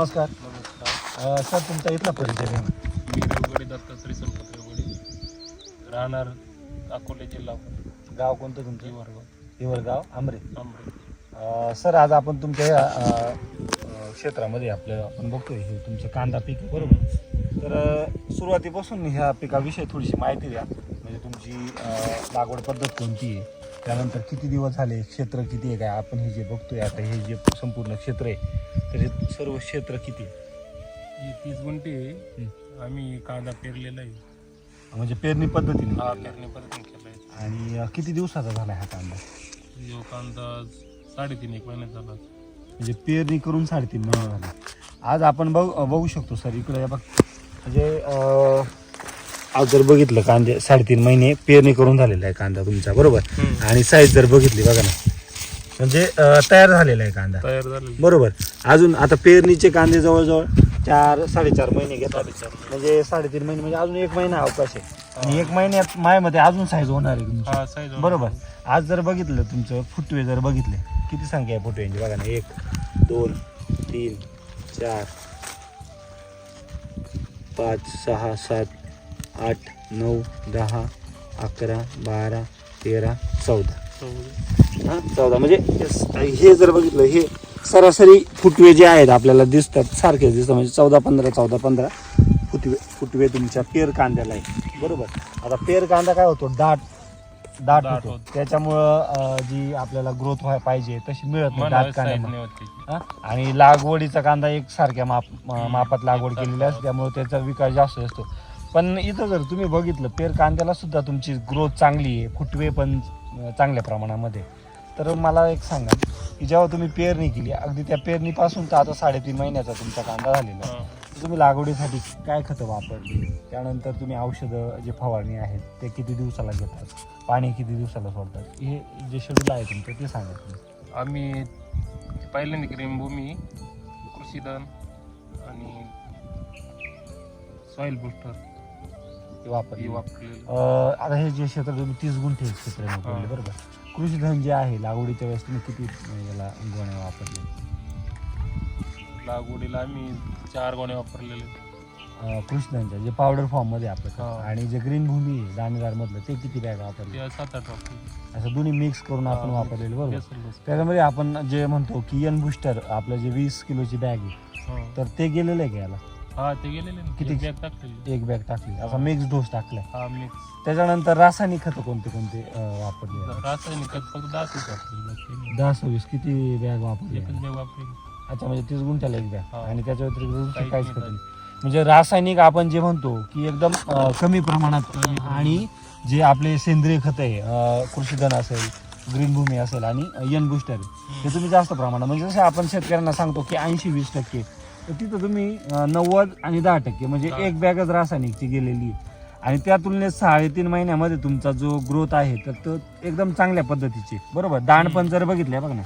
नमस्कार. नमस्कार. सर तुमचा इथला परिचय द्या. मी रेवगडे दत्तात्रय संपत रेवगडे राहणार अकोले जिल्हा गाव कोणतं तुमचं? जीवरगाव हिवरगाव आमरे. अ, सर आज आपण तुमच्या या क्षेत्रामध्ये आपलं आपण बघतोय हे तुमचं कांदा पीक बरोबर? तर सुरुवातीपासून ह्या पिकाविषयी थोडीशी माहिती द्या. म्हणजे तुमची लागवड पद्धत कोणती आहे? त्यानंतर किती दिवस झाले? क्षेत्र किती आहे? काय आपण हे जे बघतोय आता हे जे संपूर्ण क्षेत्र आहे तर हे सर्व क्षेत्र किती ही तीस गुंठे आम्ही कांदा पेरलेला आहे. म्हणजे पेरणी पद्धतीने? हा. पेरणी पद्धतीने केला आहे. आणि अ, किती दिवसाचा झाला हा कांदा? जो कांदा साडेतीन एक महिन्यात झाला. म्हणजे पेरणी करून साडेतीन महिने झाले. आज आपण बघ बघू शकतो सर इकडे बघ. म्हणजे अं, आज जर बघितलं कांदे साडेतीन महिने पेरणी करून झालेला आहे कांदा तुमचा बरोबर. आणि साईज जर बघितली बघा ना. म्हणजे अं, तयार झालेला आहे कांदा. तयार झालेला बरोबर. अजून आता पेरणीचे कांदे जवळजवळ चार साडेचार महिने घेतात. म्हणजे साडेतीन महिने म्हणजे अजून एक महिना अवकाश आहे. आणि एक महिन्यात मायामध्ये अजून साईज होणार आहे तुमची. हा साईज बरोबर. आज जर बघितलं तुमचं फुटवे जर बघितले किती संख्या आहे फुटव्यांची? बघा ना एक दोन तीन चार पाच सहा सात आठ नऊ दहा अकरा बारा तेरा चौदा. हां चौदा म्हणजे हे- जर बघितलं हे सरासरी फुटवे जे आहेत आपल्याला दिसतात सारखेच दिसतात. म्हणजे चौदा पंधरा चौदा पंधरा फुटवे फुटवे तुमच्या पेर कांद्याला आहे बरोबर? आता पेर कांदा काय होतो? दाट दाट होतो. त्याच्यामुळं जी आपल्याला ग्रोथ व्हायला पाहिजे तशी मिळत नाही दाट. हा? आणि लागवडीचा कांदा एक सारख्या माप मापात लागवड केलेली असते त्यामुळे त्याचा विकास जास्त असतो. पण इथं जर तुम्ही बघितलं पेर कांद्याला सुद्धा तुमची ग्रोथ चांगली आहे फुटवे पण चांगल्या प्रमाणामध्ये. तर मला एक सांगा की जेव्हा तुम्ही पेरणी केली अगदी त्या पेरणीपासून तर आता साडेतीन महिन्याचा तुमचा कांदा झालेला आहे. तुम्ही लागवडीसाठी काय खतं वापरली? त्यानंतर तुम्ही औषधं जे फवारणी आहेत ते किती दिवसाला घेतात? पाणी किती दिवसाला सोडतात? हे जे शेड्यूल आहे तुमचं ते सांगा तुम्ही. आम्ही पहिल्यांदा क्रीमभूमी कृषीधन आणि सॉइल बुस्टर अं, आता हे जे क्षेत्र तुम्ही तीस गुंठे क्षेत्र. बरोबर कृषीधन जे आहे लागवडीच्या वेळेस तुम्ही किती याला गोण्या वापरले लागवडीला आम्ही चार गोणे वापरलेले अं, कृषीधनच्या जे पावडर फॉर्ममध्ये आपलं. हा. आणि जे ग्रीन भूमी आहे दाणेदार मधलं ते किती बॅग वापरले ते सात आठ वापरले असं दोन्ही मिक्स करून आपण हा, वापरलेलं बरोबर. त्याच्यामध्ये आपण जे म्हणतो की एन बुस्टर आपलं जे वीस किलोची बॅग आहे हा. तर ते गेलेलं आहे का याला हा ते गेलेले ना. किती? एक बॅग टाकलेली. एक बॅग टाकली. असा मिक्स डोस टाकलाय. हा मिक्स त्याच्यानंतर रासायनिक खतं कोणते कोणते अं, वापरले? रासायनिक खत फक्त दहा तीस वापरले. बाकी नाही. दहा सव्वीस किती बॅग वापरले? एकच बॅग वापरली. अच्छा म्हणजे तीस गुंठ्याला एक बॅग हा. आणि त्याच्या व्यतिरिक्त दुसरं काहीच खत नाही. म्हणजे रासायनिक आपण जे म्हणतो की एकदम अं, कमी प्रमाणात कमी प्रमाणात. आणि जे आपले सेंद्रिय खत आहे अं, कृषीधन असेल ग्रीन भूमी असेल आणि यन बुस्टर हे तुम्ही जास्त प्रमाणात म्हणजे जसं आपण शेतकऱ्यांना सांगतो की ऐंशी वीस टक्के तर तिथं तुम्ही नव्वद आणि दहा टक्के म्हणजे. एक बॅगच रासायनिकची गेलेली. आहे. आणि त्या तुलनेत साडेतीन महिन्यामध्ये तुमचा जो ग्रोथ आहे तर तो एकदम चांगल्या पद्धतीचे. बरोबर? दाण पण जर बघितले बघ ना.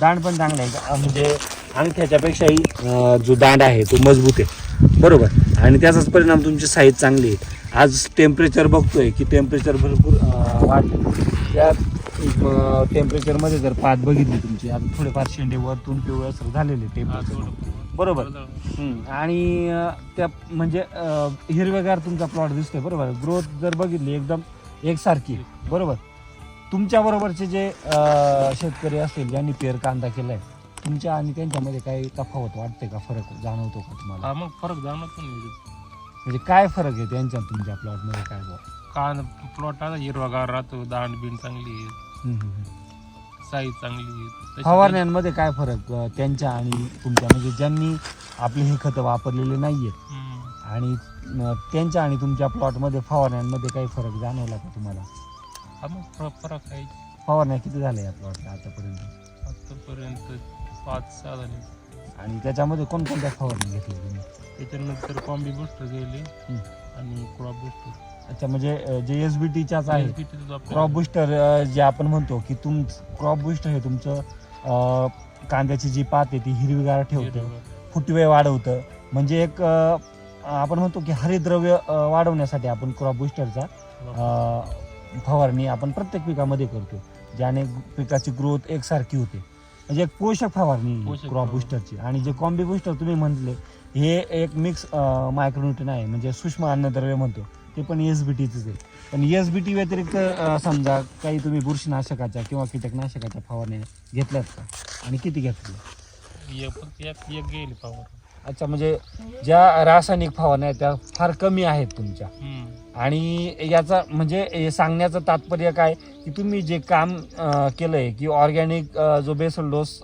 दांड पण चांगला आहे? म्हणजे आणि त्याच्यापेक्षाही अं, जो दांड आहे तो मजबूत आहे. बरोबर? आणि त्याचाच परिणाम तुमची साईज चांगली आहे. आज टेम्परेचर बघतोय की टेम्परेचर भरपूर वाढले. त्या टेम्परेचरमध्ये जर पात बघितली तुमची आता थोडेफार शेंडे वरतून पिवळसर झालेले हा, टेम्परेचर बरोबर. हम्म, आणि अं, त्या म्हणजे अं, हिरवेगार तुमचा प्लॉट दिसतोय बरोबर ग्रोथ जर बघितली एकदम एकसारखी. बरोबर तुमच्या बरोबरचे जे अं, शेतकरी असतील ज्यांनी पेर कांदा केलाय तुमच्या आणि त्यांच्यामध्ये काही तफावत वाटते का फरक जाणवतो का तुम्हाला हा मग फरक जाणवतो ना म्हणजे काय फरक आहे त्यांच्या आणि तुमच्या प्लॉटमध्ये काय बुवा? कान प्लॉट आता हिरवागार राहतो दांड बिंड चांगली आहे हम्म, हम्म, हम्म. साईज चांगली तशी फवारण्यांमध्ये काय फरक? अं, त्यांच्या आणि तुमच्या. म्हणजे ज्यांनी आपली ही खतं वापरलेली हम्म. आणि अं, त्यांच्या आणि तुमच्या प्लॉटमध्ये फवारण्यांमध्ये काही फरक जाणवला का तुम्हाला? हा मग फरक फरक आहे. फवारण्या किती झाल्या या प्लॉटला आतापर्यंत? आतापर्यंत पाच सहा झाले. आणि त्याच्यामध्ये कोणकोणत्या फवारणी घेतल्या तुम्ही? त्याच्यानंतर कॉम्बी बुस्टर गेले हम्म. आणि क्रॉप बुस्टर. अच्छा म्हणजे जे एस बी टीच्याच आहे क्रॉप बुस्टर जे आपण म्हणतो की तुम क्रॉप बुस्टर हे तुमचं अं, कांद्याची जी पात आहे ती हिरवीगार ठेवतं. फुटवे वाढवतं. म्हणजे एक अं, आपण म्हणतो की हरितद्रव्य अं, वाढवण्यासाठी आपण क्रॉप बुस्टरचा अं, फवारणी आपण प्रत्येक पिकामध्ये करतो ज्याने पिकाची ग्रोथ एकसारखी होते. म्हणजे एक पोषक फवारणी पोषक क्रॉप फवारणी. बुस्टरची आणि जे कॉम्बी बुस्टर तुम्ही म्हटले हे एक मिक्स मायक्रोन्युट्रन आहे. म्हणजे सूक्ष्म अन्नद्रव्य म्हणतो. ते पण एस बी टीच आहे. पण एस बी टी व्यतिरिक्त अं, समजा काही तुम्ही बुरशीनाशकाच्या किंवा कीटकनाशकाच्या फवारण्या घेतल्यात का? आणि किती घेतल्या? एक फक्त एक एक गेली पावर अच्छा म्हणजे ज्या रासायनिक फवारण्या आहेत त्या फार कमी आहेत तुमच्या. आणि याचा म्हणजे सांगण्याचं तात्पर्य काय? की तुम्ही जे काम अं, केलंय की ऑर्गॅनिक जो बेसल डोस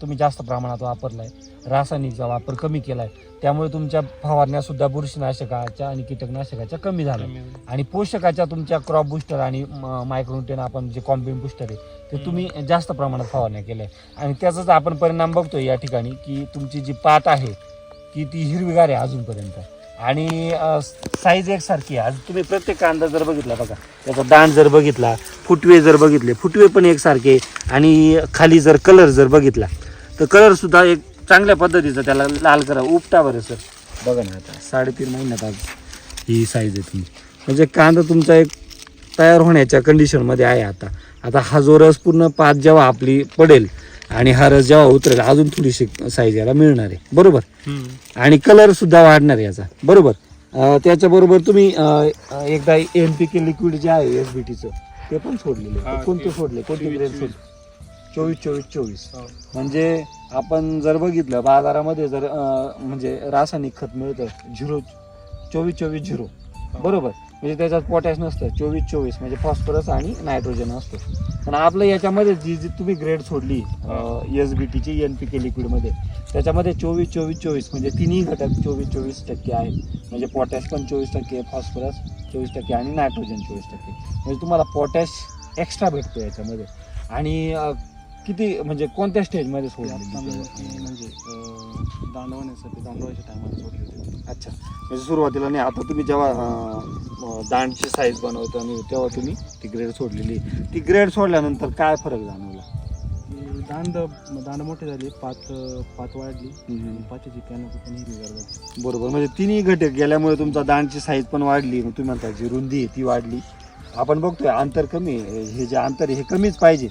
तुम्ही जास्त प्रमाणात वापरलाय रासायनिकचा वापर कमी केलाय त्यामुळे तुमच्या फवारण्या सुद्धा बुरशीनाशकाच्या आणि कीटकनाशकाच्या कमी झाल्या. आणि पोषकाच्या तुमच्या क्रॉप बुस्टर आणि मायक्रोन्युट्रियन आपण जे कॉम्बिन बुस्टर आहे ते तुम्ही जास्त प्रमाणात फवारण्या केल्या. आणि त्याचाच आपण परिणाम बघतोय या ठिकाणी की तुमची जी पात आहे की ती हिरवीगार आहे अजूनपर्यंत. आणि साईज एकसारखी आहे. आज तुम्ही प्रत्येक कांदा जर बघितला बघा त्याचा दांड जर बघितला फुटवे जर बघितले फुटवे पण एकसारखे आणि खाली जर कलर जर बघितला तर कलरसुद्धा एक चांगल्या पद्धतीचा त्याला लाल करा. उपटा बरं सर बघा ना आता साडेतीन महिन्यात आज ही साईज आहे तुम्ही म्हणजे कांदा तुमचा एक तयार होण्याच्या कंडिशनमध्ये आहे आता. आता हा जो रस पूर्ण पात जेव्हा आपली पडेल आणि हा रस जेव्हा उतरेल अजून थोडीशी साईज याला मिळणार आहे. बरोबर? आणि कलर सुद्धा वाढणार आहे याचा. बरोबर? त्याच्याबरोबर तुम्ही एकदा एन पी के लिक्विड जे आहे एस बी टीचं ते पण सोडलेले हा, कोणते सोडले कोणते ग्रेड चोवीस. सोडले चोवीस चोवीस चोवीस. म्हणजे आपण जर बघितलं बाजारामध्ये जर म्हणजे रासायनिक खत मिळतं झिरो चोवीस चोवीस झिरो. बरोबर? म्हणजे त्याच्यात पोटॅश नसतं चोवीस चोवीस म्हणजे फॉस्फरस आणि नायट्रोजन असतं. पण आपलं याच्यामध्ये जी जी तुम्ही ग्रेड सोडली एस बी टीची एन पी के लिक्विडमध्ये त्याच्यामध्ये चोवीस चोवीस चोवीस म्हणजे तिन्ही घटक चोवीस चोवीस टक्के आहेत. म्हणजे पोटॅश पण चोवीस टक्के फॉस्फरस चोवीस टक्के आणि नायट्रोजन चोवीस टक्के. म्हणजे तुम्हाला पोटॅश एक्स्ट्रा भेटतो याच्यामध्ये. आणि किती म्हणजे कोणत्या स्टेजमध्ये सोडली म्हणजे दांडवण्यासाठी दांडवायच्या टायमाला सोडली होती. अच्छा. म्हणजे सुरुवातीला नाही आता तुम्ही जेव्हा दांडची साईज बनवतो आणि तेव्हा तुम्ही ती ग्रेड सोडलेली. ती ग्रेड सोडल्यानंतर काय फरक जाणवला? दांड दांड मोठी झाली पात पात वाढली. पातीची कॅनोपी पण हिरवी बरोबर. म्हणजे तिन्ही घटक गेल्यामुळे तुमचा दांडची साईज पण वाढली. तुम्ही म्हणता जी रुंदी आहे ती वाढली. आपण बघतोय अंतर कमी. हे जे अंतर आहे हे कमीच पाहिजे.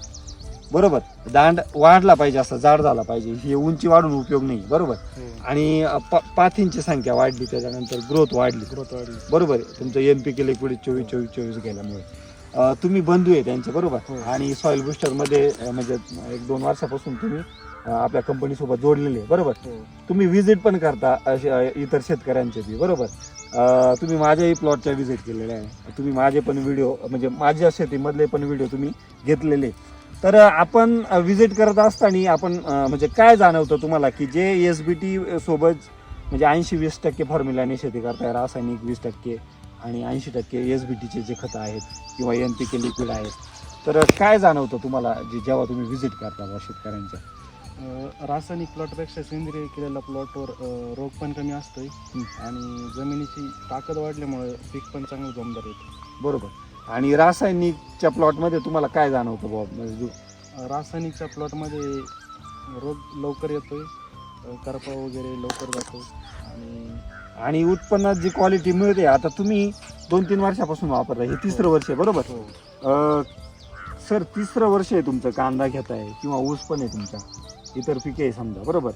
बरोबर. दांड वाढला पाहिजे असं जाड झाला पाहिजे. हे उंची वाढून उपयोग नाही बरोबर. आणि प- पाथींची संख्या वाढली त्याच्यानंतर ग्रोथ वाढली. ग्रोथ वाढली. बरोबर. आहे तुमचं एन पी के लिक्विड चोवीस चोवीस चोवीस गेल्यामुळे. अं, तुम्ही बंधू आहे त्यांचे बरोबर. हो. आणि सॉईल बुस्टरमध्ये अं, म्हणजे एक दोन वर्षापासून तुम्ही अं, आपल्या कंपनीसोबत जोडलेले आहे बरोबर. हो. तुम्ही व्हिजिट पण करता अशे- अं, इतर शेतकऱ्यांचे बी बरोबर. अं, तुम्ही माझ्याही प्लॉटच्या व्हिजिट केलेल्या आहे. तुम्ही माझे पण व्हिडिओ म्हणजे माझ्या शेतीमधले पण व्हिडिओ तुम्ही घेतलेले तर आपण व्हिजिट करत असताना आपण म्हणजे काय जाणवतं तुम्हाला की जे एस बी टी सोबत म्हणजे ऐंशी वीस टक्के फॉर्म्युलाने शेती करताय रासायनिक वीस टक्के आणि ऐंशी टक्के एस बी टीचे जे खतं आहेत किंवा एन पी के लिक्विड आहेत. तर काय जाणवतं तुम्हाला जे जेव्हा तुम्ही व्हिजिट करता शेतकऱ्यांच्या? रासायनिक प्लॉटपेक्षा सेंद्रिय केलेल्या प्लॉटवर रोग पण कमी असतोय आणि जमिनीची ताकद वाढल्यामुळे पीक पण चांगलं जमदार येतं. बरोबर. आणि रासायनिकच्या प्लॉटमध्ये तुम्हाला काय जाणवतं बुवा? म्हणजे रासायनिकच्या प्लॉटमध्ये रोग लवकर येतोय अं, करपा वगैरे लवकर जातो आणि आणि उत्पन्नात जी क्वालिटी मिळते आता तुम्ही दोन तीन वर्षापासून वापरता हे तिसरं वर्ष आहे बरोबर? हो. अं, सर तिसरं वर्ष आहे तुमचं कांदा घेताय किंवा ऊस पण आहे तुमचा इतर पिके आहे समजा बरोबर?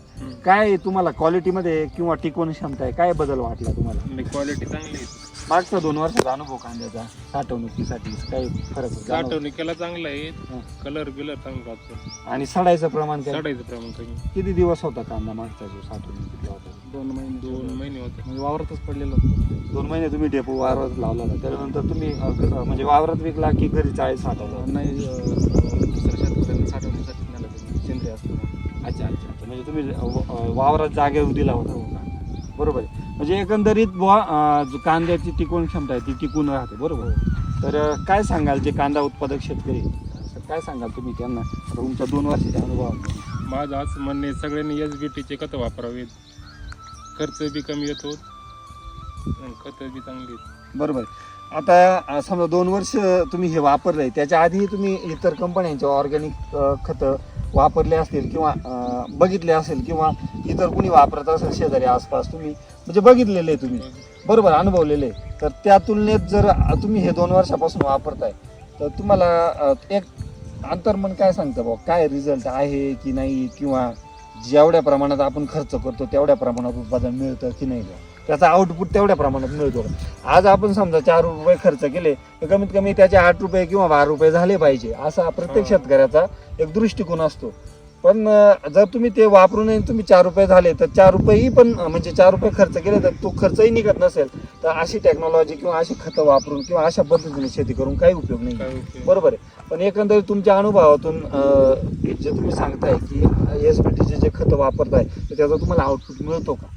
काय तुम्हाला क्वालिटीमध्ये किंवा टिकवण क्षमता आहे काय बदल वाटला तुम्हाला? क्वालिटी चांगली आहे. मागचा दोन वर्षाचा अनुभव कांद्याचा साठवणुकीसाठी काय फरक जाणवतो? साठवणुकीला चांगला आहे. हं. कलर बिलर चांगला असतो. आणि सडायचं प्रमाण काय? साठायचं प्रमाण कमी. किती दिवस होता कांदा मागचा जो साठवणुकीतला होता? दोन महिने. दोन महिने होते. म्हणजे वावरातच पडलेलं होतं. दोन महिने तुम्ही डेपो वावरात लावला होता. त्याच्यानंतर तुम्ही अ, म्हणजे वावरात विकला की घरी चाळीस साठवला नाही अं, दुसऱ्या शेतकऱ्यांना साठवण्यासाठी नेला सेंद्रिय असतो. अच्छा अच्छा अच्छा. म्हणजे तुम्ही अ, व- अ, वावरात जागेवर दिला होता. का? बरोबर आहे. म्हणजे एकंदरीत बुवा अ, जो कांद्याची टिकवण क्षमता आहे ती टिकून राहते बरोबर? तर अ, काय सांगाल जे कांदा उत्पादक शेतकरी असं काय सांगाल तुम्ही त्यांना? आता तुमच्या दोन वर्षाच्या अनुभवात माझं असं म्हणणे सगळ्यांनी एस बी टीचे खतं वापरावेत. खर्च बी कमी येतो आणि खतं बी चांगली आहेत. बरोबर. आता अ, समजा दोन वर्ष तुम्ही हे वापरलंय त्याच्या आधी तुम्ही इतर कंपन्यांचे ऑर्गॅनिक खतं वापरले असतील किंवा अ, बघितले असेल किंवा इतर कुणी वापरत असेल शेजारी आसपास तुम्ही म्हणजे बघितलेले आहे तुम्ही बरोबर अनुभवलेले आहे. तर त्या तुलनेत जर तुम्ही हे दोन वर्षापासून वापरताय तर तुम्हाला अ, एक अंतर्मन काय सांगतं भाऊ काय रिझल्ट आहे की नाही किंवा जेवढ्या प्रमाणात आपण खर्च करतो तेवढ्या प्रमाणात उत्पादन मिळतं की नाही? त्याचा आउटपुट तेवढ्या प्रमाणात मिळतो? आज आपण समजा चार रुपये खर्च केले तर कमीत कमी त्याचे आठ रुपये किंवा बारा रुपये झाले पाहिजे असा प्रत्येक. शेतकऱ्याचा एक दृष्टिकोन असतो पण जर तुम्ही ते वापरूनही तुम्ही चार रुपये झाले तर चार रुपयेही पण म्हणजे चार रुपये खर्च केले तर तो खर्चही निघत नसेल. तर अशी टेक्नॉलॉजी किंवा अशी खतं वापरून किंवा अशा पद्धतीने शेती करून काही उपयोग नाही? बरोबर आहे. पण एकंदरीत तुमच्या अनुभवातून जे तुम्ही सांगताय की एस बी टीचे जे खतं वापरताय तर त्याचा तुम्हाला आउटपुट मिळतो का?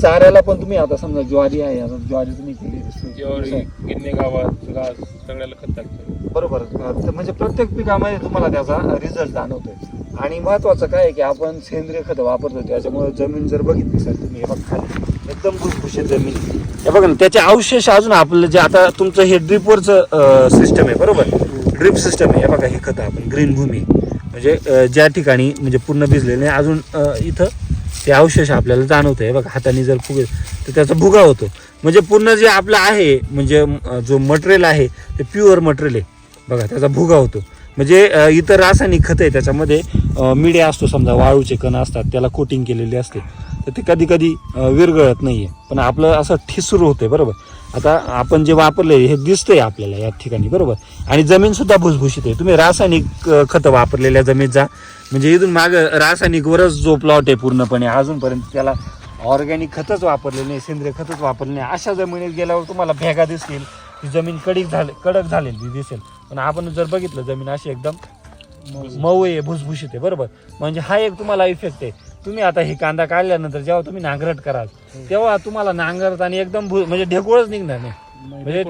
चाऱ्याला पण तुम्ही आता समजा ज्वारी आहे ज्वारी तुम्ही केली. सगळ्याला खत टाकतो. बरोबर. तर म्हणजे प्रत्येक पिकामध्ये तुम्हाला त्याचा रिझल्ट जाणवतोय. आणि महत्वाचं काय आहे की आपण सेंद्रिय खतं वापरतो त्याच्यामुळे जमीन जर बघितली सर तुम्ही हे बघा एकदम भुसभुशीत जमीन हे बघा ना त्याचे अवशेष अजून आपलं जे आता तुमचं हे ड्रिपवरचं सिस्टम आहे बरोबर? ड्रिप सिस्टम आहे. हे बघा हे खतं आपण ग्रीन भूमी. म्हणजे ज्या ठिकाणी म्हणजे पूर्ण भिजलेले नाही अजून इथं ते अवशेष आपल्याला जाणवतं हे बघा हाताने जर फुगे तर त्याचा भुगा होतो. म्हणजे पूर्ण जे आपलं आहे म्हणजे जो मटेरियल आहे ते प्युअर मटेरियल आहे. बघा त्याचा भुगा होतो. म्हणजे इतर रासायनिक खत आहे त्याच्यामध्ये अं, मिड्या असतो समजा वाळूचे कण असतात त्याला कोटिंग केलेली असते. तर ते कधी कधी विरगळत नाही आहे पण आपलं असं ठिसूर होतंय बरोबर? आता आपण जे वापरले हे दिसतंय आपल्याला या ठिकाणी बरोबर? आणि जमीन सुद्धा भुसभुशीत आहे. तुम्ही रासायनिक खतं वापरलेल्या जमीन जा. म्हणजे इथून माग रासायनिकवरच जो प्लॉट आहे पूर्णपणे अजूनपर्यंत त्याला ऑर्गॅनिक खतच वापरले नाही सेंद्रिय खतच वापरले नाही. अशा जमिनीत गेल्यावर तुम्हाला भेगा दिसतील ती जमीन कडक झाले कडक झालेली दिसेल. पण आपण जर बघितलं जमीन अशी एकदम मऊ आहे भुसभुशीत आहे बरोबर? म्हणजे हा एक तुम्हाला इफेक्ट आहे. तुम्ही आता हे कांदा काढल्यानंतर जेव्हा तुम्ही नांगरट कराल तेव्हा तुम्हाला नांगरताना एकदम म्हणजे ढेकूळच निघणार नाही. म्हणजे.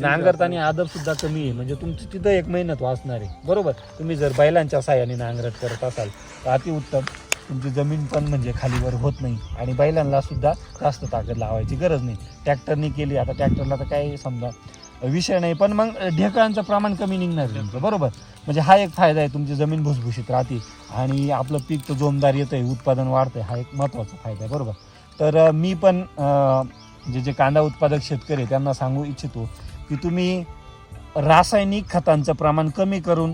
नांगरताना आदर सुद्धा कमी आहे. म्हणजे तुमची तिथं एक मेहनत वाचणार आहे. बरोबर? तुम्ही जर बैलांच्या साह्याने नांगरट करत असाल तर अतिउत्तम तुमची जमीन पण म्हणजे खालीवर होत नाही. आणि बैलांना सुद्धा जास्त ताकद लावायची गरज नाही. ट्रॅक्टरने केली आता ट्रॅक्टरला तर काही समजा विषय नाही पण मग ढेकळांचं प्रमाण कमी निघणार तुमचं बरोबर? म्हणजे हा एक फायदा आहे तुमची जमीन भुसभुशीत राहते आणि आपलं पीक तर जोमदार येतंय उत्पादन वाढतंय हा एक महत्त्वाचा फायदा आहे बरोबर? तर मी पण जे जे कांदा उत्पादक शेतकरी आहे, त्यांना सांगू इच्छितो की तुम्ही रासायनिक खतांचं प्रमाण कमी करून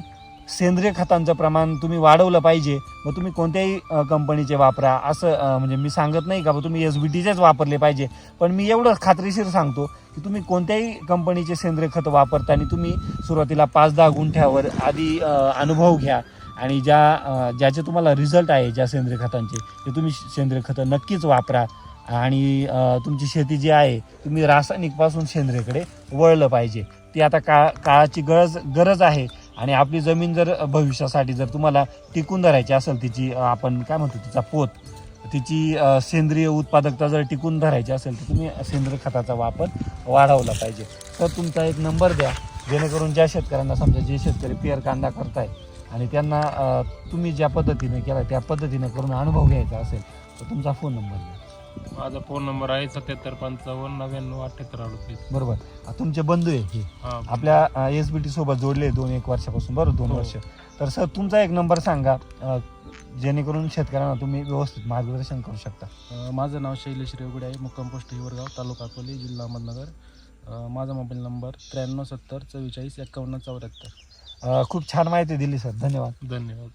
सेंद्रिय खतांचं प्रमाण तुम्ही वाढवलं पाहिजे मग तुम्ही कोणत्याही कंपनीचे वापरा. असं म्हणजे मी सांगत नाही का तुम्ही एस बी टीचेच वापरले पाहिजे. पण मी एवढं खात्रीशीर सांगतो की तुम्ही कोणत्याही कंपनीचे सेंद्रिय खत वापरताना तुम्ही सुरुवातीला पाच दहा गुंठ्यावर आधी अनुभव घ्या आणि ज्या ज्याचे तुम्हाला रिझल्ट आहे ज्या सेंद्रिय खतांचे ते तुम्ही सेंद्रिय खतं नक्कीच वापरा. आणि तुमची शेती जी आहे तुम्ही रासायनिकपासून सेंद्रियकडे वळलं पाहिजे. ती आता का काळाची गरज गरज आहे. आणि आपली जमीन जर भविष्यासाठी जर तुम्हाला टिकून धरायची असेल तिची आपण काय म्हणतो तिचा पोत तिची सेंद्रिय उत्पादकता जर टिकून धरायची असेल तर तुम्ही सेंद्रिय खताचा वापर वाढवला पाहिजे. तर तुमचा एक नंबर द्या जेणेकरून ज्या शेतकऱ्यांना समजा जे शेतकरी पिअर कांदा करताय आणि त्यांना तुम्ही ज्या पद्धतीने केला त्या पद्धतीने करून अनुभव घ्यायचा असेल तर तुमचा फोन नंबर द्या माझा फोन नंबर आहे सत्याहत्तर पंचावन्न नव्याण्णव अठ्याहत्तर अडतीस. बरोबर. तुमचे बंधू आहे हे. हा आपल्या एस बी टी सोबत जोडले दोन एक वर्षापासून. बरोबर दोन हो. वर्ष. तर सर तुमचा एक नंबर सांगा. अं, जेणेकरून शेतकऱ्यांना तुम्ही व्यवस्थित मार्गदर्शन करू शकता. अं, माझं नाव शैलेश रेवगुडे आहे मुक्काम पोस्ट हिवरगाव तालुका अकोले जिल्हा अहमदनगर. अं, माझा मोबाईल नंबर त्र्याण्णव सत्तर चव्वेचाळीस एकावन्न चौऱ्याहत्तर. अं, खूप छान माहिती दिली सर. धन्यवाद. धन्यवाद.